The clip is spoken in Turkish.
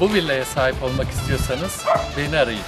Bu villaya sahip olmak istiyorsanız beni arayın.